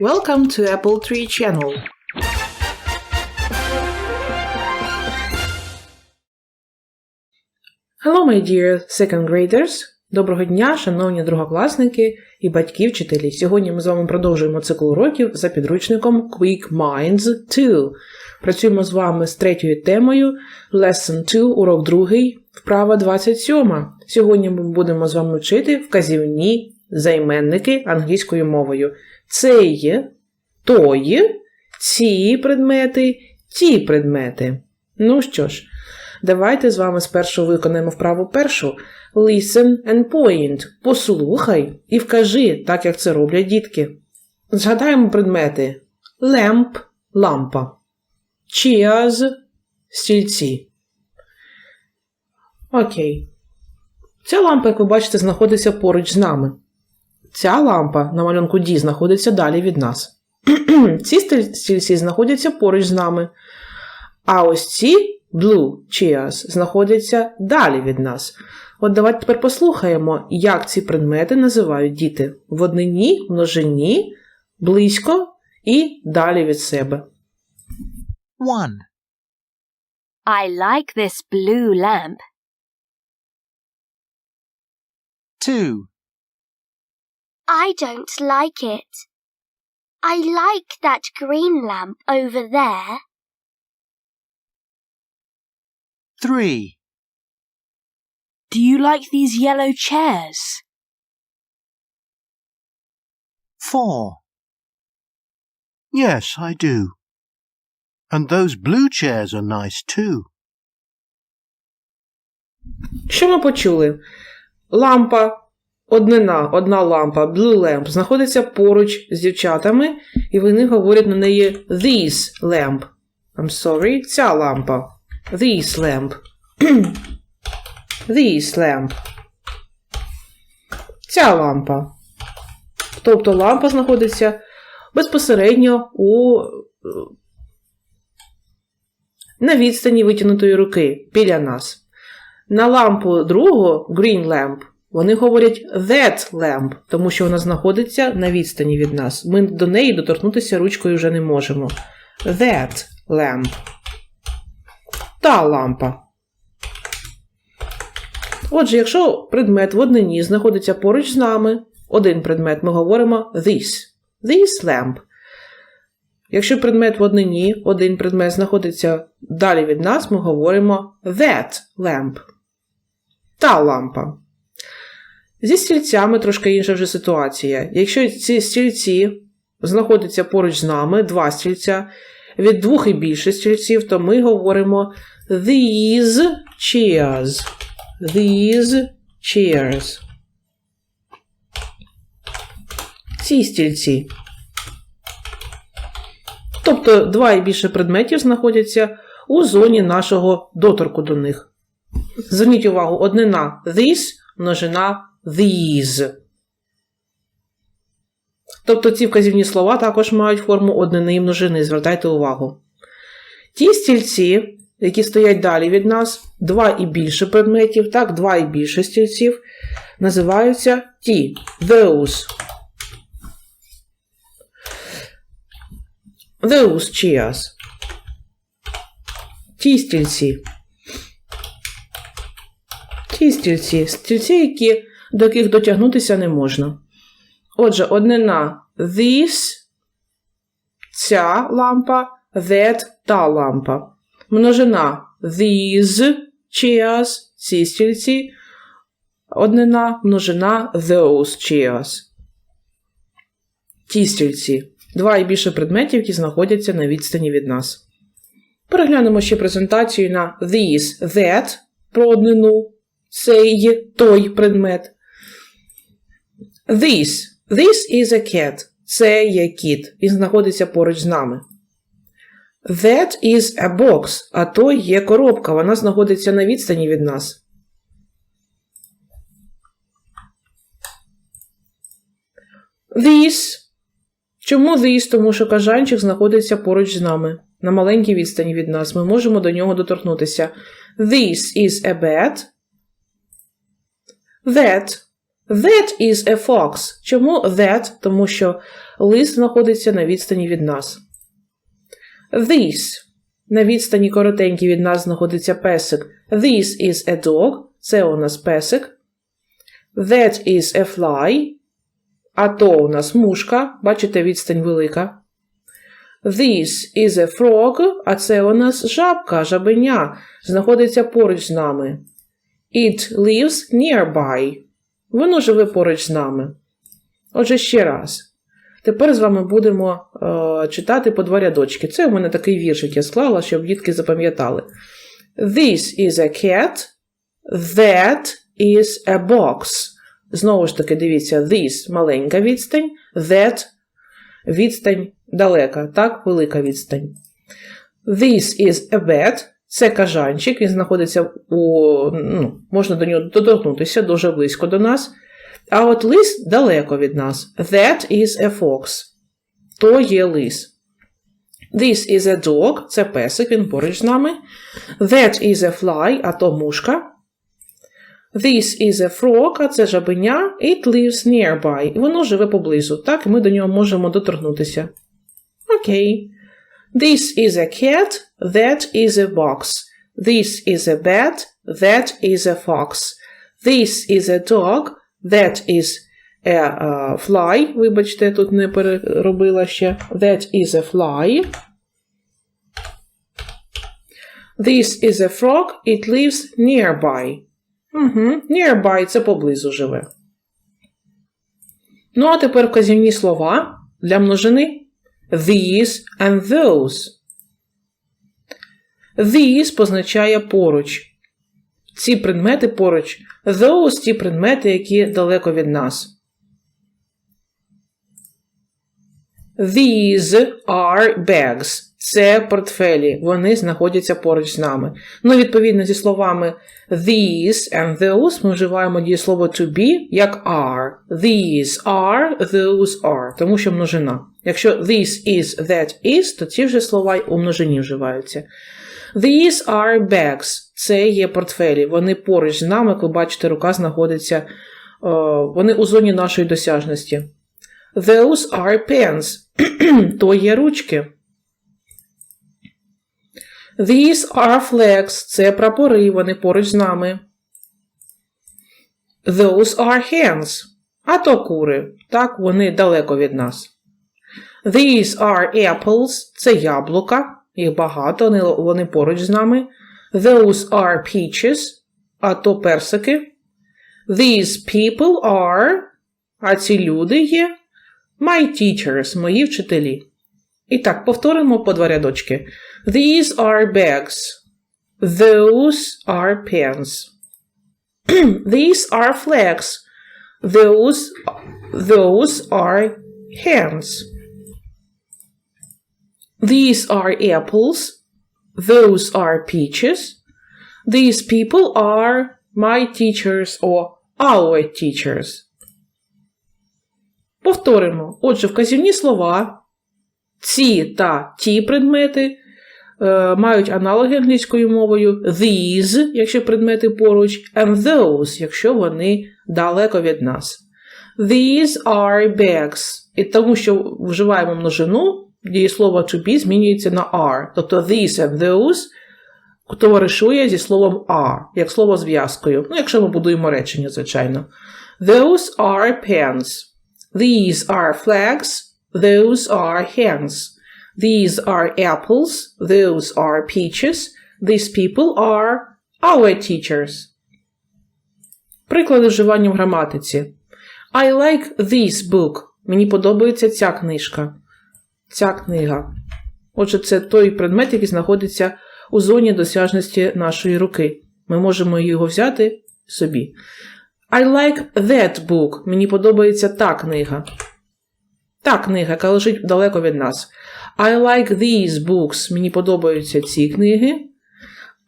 Welcome to Apple Tree Channel. Hello, my dear second graders. Доброго дня, шановні другокласники і батьки вчителі. Сьогодні ми з вами продовжуємо цикл уроків за підручником Quick Minds 2. Працюємо з вами з третьою темою Lesson 2, урок 2, вправа 27. Сьогодні ми будемо з вами вчити вказівні займенники англійською мовою. Це є, тої, ці предмети, ті предмети. Ну що ж, давайте з вами спершу виконаємо вправу першу. Listen and point. Послухай і вкажи, так як це роблять дітки. Згадаємо предмети. Lamp – лампа. Chairs – стільці. Окей. Ця лампа, як ви бачите, знаходиться поруч з нами. Ця лампа на малюнку D знаходиться далі від нас. ці стільці знаходяться поруч з нами. А ось ці blue chairs знаходяться далі від нас. От давайте тепер послухаємо, як ці предмети називають діти в однині, множині, близько і далі від себе. 1, I like this blue lamp. 2, I don't like it. I like that green lamp over there. 3, Do you like these yellow chairs? 4. Yes, I do. And those blue chairs are nice too. Що ми почули? Лампа, однина, одна лампа, blue lamp, знаходиться поруч з дівчатами, і вони говорять на неї this lamp. I'm sorry, ця лампа. This lamp. this lamp. Ця лампа. Тобто лампа знаходиться безпосередньо у е, на відстані витягнутої руки біля нас. На лампу другу green lamp вони говорять that lamp, тому що вона знаходиться на відстані від нас. Ми до неї доторкнутися ручкою вже не можемо. That lamp. Та лампа. Отже, якщо предмет в однині знаходиться поруч з нами, один предмет ми говоримо this. This lamp. Якщо предмет в однині, один предмет знаходиться далі від нас, ми говоримо that lamp. Та лампа. Зі стільцями трошки інша вже ситуація. Якщо ці стільці знаходяться поруч з нами, два стільця, від двох і більше стільців, то ми говоримо these chairs. These chairs. Ці стільці. Тобто два і більше предметів знаходяться у зоні нашого доторку до них. Зверніть увагу, однина this, множина these. Тобто ці вказівні слова також мають форму однини і множини, звертайте увагу. Ті стільці, які стоять далі від нас, два і більше предметів, так, два і більше стільців, називаються ті, those. Those chairs. Ті стільці. Ті стільці. Стільці, які, до яких дотягнутися не можна. Отже, однина this, ця лампа, that, та лампа. Множина these chairs, ці стільці. Однина, множина those chairs. Ті стільці. Два і більше предметів, які знаходяться на відстані від нас. Переглянемо ще презентацію на these, that, про однину, цей, той предмет. This. This is a cat. Це є кіт. Він знаходиться поруч з нами. That is a box. А то є коробка. Вона знаходиться на відстані від нас. This. Чому this? Тому що кажанчик знаходиться поруч з нами. На маленькій відстані від нас. Ми можемо до нього доторкнутися. This is a bed. That. That is a fox. Чому that? Тому що Лист знаходиться на відстані від нас. This. На відстані коротенькій від нас знаходиться песик. This is a dog. Це у нас песик. That is a fly. А то у нас мушка. Бачите, відстань велика. This is a frog, а це у нас жабка, жабеня, знаходиться поруч з нами. It lives nearby. Воно живе поруч з нами. Отже, ще раз. Тепер з вами будемо е, читати по два рядочки. Це у мене такий віршик я склала, щоб дітки запам'ятали. This is a cat. That is a box. Знову ж таки, дивіться, this маленька відстань, that відстань далека, так, велика відстань. This is a bed. Це кажанчик, він знаходиться у. Ну, можна до нього доторкнутися дуже близько до нас. А от лис далеко від нас. That is a fox. То є лис. This is a dog. Це песик, він поруч з нами. That is a fly, а то мушка. This is a frog, а це жабеня. It lives nearby. Воно живе поблизу. Так, і ми до нього можемо доторкнутися. Окей. This is a cat. That is a box. This is a bed. That is a fox. This is a dog. That is a uh, fly. Вибачте, тут не переробила ще. That is a fly. This is a frog. It lives nearby. Угу. Nearby це поблизу живе. Ну, а тепер вказівні слова для множини. These and those. These позначає поруч. Ці предмети поруч. Those ті предмети, які далеко від нас. These are bags. Це портфелі. Вони знаходяться поруч з нами. Ну, відповідно, зі словами these and those ми вживаємо дієслово to be як are. These are, those are, тому що множина. Якщо this is, that is, то ці вже слова у множині вживаються. These are bags. Це є портфелі. Вони поруч з нами, як ви бачите, рука знаходиться. о, вони у зоні нашої досяжності. Those are pens. то є ручки. These are flags. Це прапори, вони поруч з нами. Those are hens. А то кури. Так, вони далеко від нас. These are apples. Це яблука. Їх багато, вони, вони поруч з нами. Those are peaches. А то персики. These people are. А ці люди є. My teachers, мої вчителі. І так, повторимо по два рядочки. These are bags. Those are pens. These are flags. Those, those are hands. These are apples. Those are peaches. These people are my teachers or our teachers. Повторимо. Отже, вказівні слова ці та ті предмети е, мають аналоги англійською мовою these, якщо предмети поруч, and those, якщо вони далеко від нас. These are bags. І тому, що вживаємо множину, дієслово to be змінюється на are. Тобто these and those товаришує зі словом are, як слово зв'язкою. Ну, якщо ми будуємо речення, звичайно. Those are pens. These are flags. Those are hens. These are apples. Those are peaches. These people are our teachers. Приклади вживання в граматиці. I like this book. Мені подобається ця книжка. Ця книга. Отже, це той предмет, який знаходиться у зоні досяжності нашої руки. Ми можемо його взяти собі. I like that book. Мені подобається та книга. Та книга, яка лежить далеко від нас. I like these books. Мені подобаються ці книги.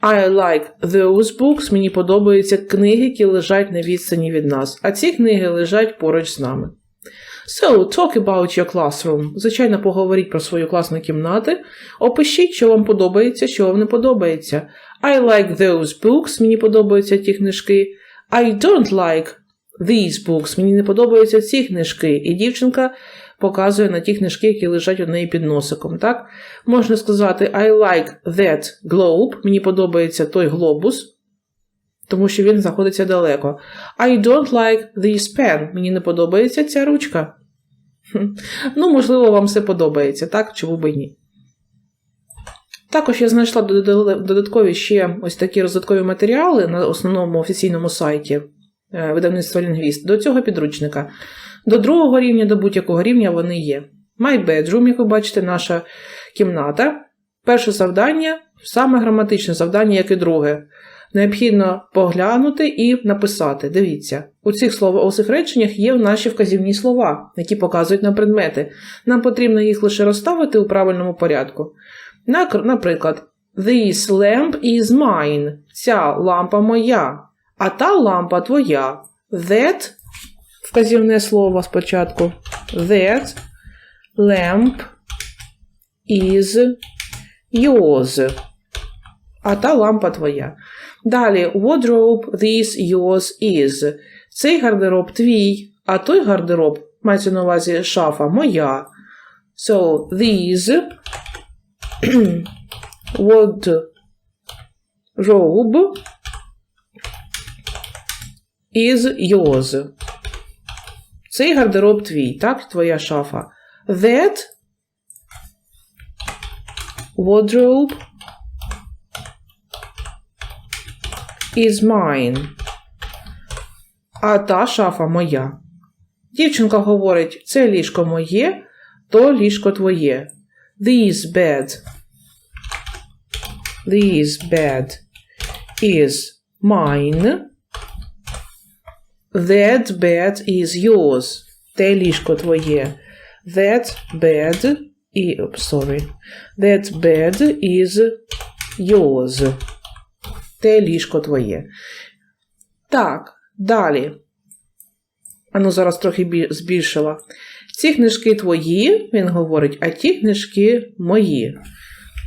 I like those books. Мені подобаються книги, які лежать на відстані від нас. А ці книги лежать поруч з нами. So, talk about your classroom. Звичайно, поговоріть про свою класну кімнату. Опишіть, що вам подобається, що вам не подобається. I like those books. Мені подобаються ті книжки. I don't like these books. Мені не подобаються ці книжки. І дівчинка показує на ті книжки, які лежать у неї під носиком. Так? Можна сказати I like that globe. Мені подобається той глобус, тому що він знаходиться далеко. I don't like this pen. Мені не подобається ця ручка. Ну, можливо, вам все подобається, так? Чому б і ні? Також я знайшла додаткові ще ось такі розвиткові матеріали на основному офіційному сайті е, видавництва лінгвіст до цього підручника. До другого рівня, до будь-якого рівня вони є. My bedroom, як ви бачите, наша кімната. Перше завдання саме граматичне завдання, як і друге. Необхідно поглянути і написати. Дивіться, у цих слова, у цих реченнях є наші вказівні слова, які показують на предмети. Нам потрібно їх лише розставити у правильному порядку. Наприклад, This lamp is mine. Ця лампа моя, а та лампа твоя. That вказівне слово спочатку. That lamp is yours. А та лампа твоя. Далі wardrobe this yours is. Цей гардероб твій, а той гардероб, мається на увазі шафа моя. So these wardrobe is yours. Цей гардероб твій, так, твоя шафа. That wardrobe is mine. А та шафа моя. Дівчинка говорить, це ліжко моє, то ліжко твоє. This bed. This bed is mine. That bed is yours. Те ліжко твоє. That bed oops, sorry. That bed is yours. Те ліжко твоє. Так, далі. Ану, зараз трохи збільшила. Ці книжки твої, він говорить, а ті книжки мої.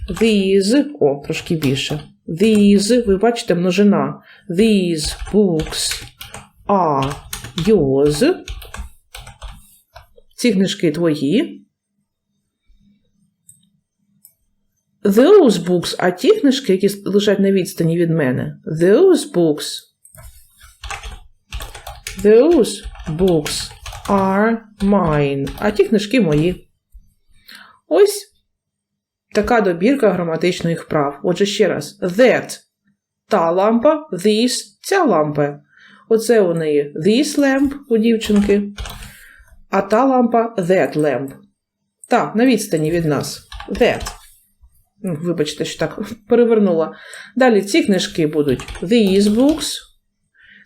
These, о, трошки більше. These, ви бачите, множина. These books are yours. Ці книжки твої. Those books, а ті книжки, які лежать на відстані від мене. Those books. Those books are mine. А ті книжки мої. Ось така добірка граматичних вправ. Отже, ще раз. That та лампа, this ця лампа. Оце у неї this lamp у дівчинки. А та лампа that lamp. Та, на відстані від нас. That. Ну, Вибачте, що так перевернула. Далі ці книжки будуть these books.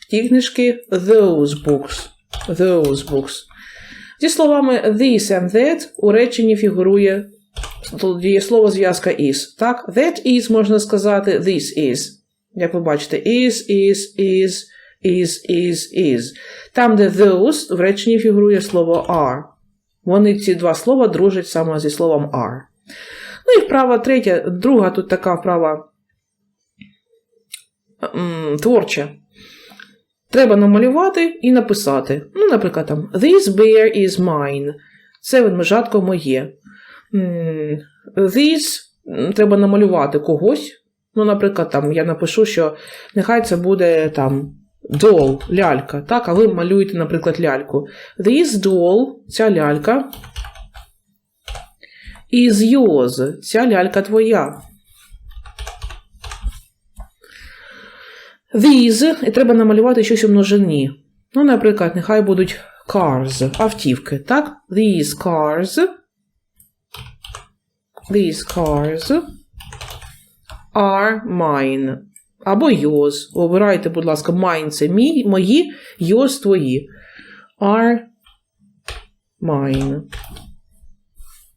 Ті книжки those books. Those books. Зі словами this and that у реченні фігурує дієслово зв'язка is. Так, that is можна сказати this is. Як ви бачите, is, is, is, is, is, is. Там, де those, в реченні фігурує слово are. Вони ці два слова дружать саме зі словом are. Ну і вправа третя, друга тут така вправа творча. Треба намалювати і написати. Ну, наприклад, там This bear is mine. Це ведмежатко моє. This треба намалювати когось. Ну, наприклад, там я напишу, що нехай це буде там doll, лялька. Так, а ви малюєте, наприклад, ляльку. This doll, ця лялька. Is yours, ця лялька твоя. These, і треба намалювати щось у множині. Ну, наприклад, нехай будуть cars, автівки, так? These cars. These cars are mine. Або yours. Обирайте, будь ласка, mine це мій, мої, yours твої. Are mine.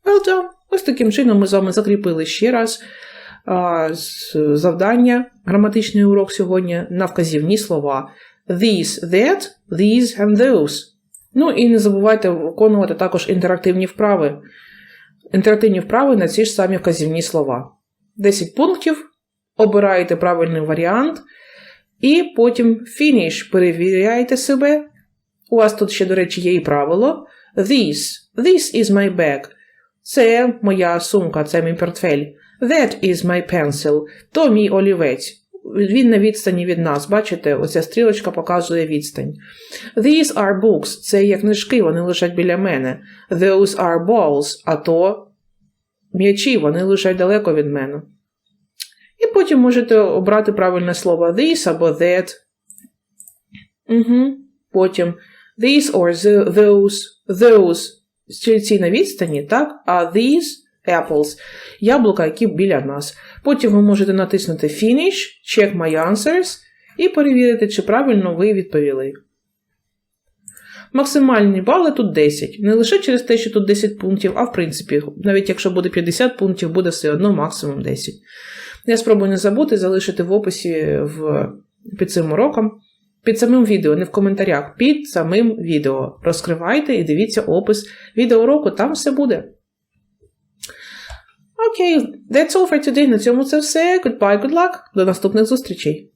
Well done. Ось таким чином ми з вами закріпили ще раз завдання, граматичний урок сьогодні на вказівні слова. These, that, these and those. Ну і не забувайте виконувати також інтерактивні вправи. Інтерактивні вправи на ці ж самі вказівні слова. 10 пунктів. Обираєте правильний варіант. І потім finish. Перевіряєте себе. У вас тут ще, до речі, є і правило. This. This is my bag. Це моя сумка, це мій портфель. That is my pencil. То мій олівець. Він на відстані від нас. Бачите, оця стрілочка показує відстань. These are books. Це є книжки, вони лежать біля мене. Those are balls. А то м'ячі, вони лежать далеко від мене. І потім можете обрати правильне слово this або that. Угу. Потім these or the, those, those стільці на відстані, так? А these apples яблука, які біля нас. Потім ви можете натиснути Finish, Check My Answers і перевірити, чи правильно ви відповіли. Максимальні бали тут 10. Не лише через те, що тут 10 пунктів, а в принципі, навіть якщо буде 50 пунктів, буде все одно максимум 10. Я спробую не забути залишити в описі в, під цим уроком, під самим відео, не в коментарях, під самим відео. Розкривайте і дивіться опис відеоуроку, там все буде. Окей, that's all for today. На цьому це все. Goodbye, good luck. До наступних зустрічей.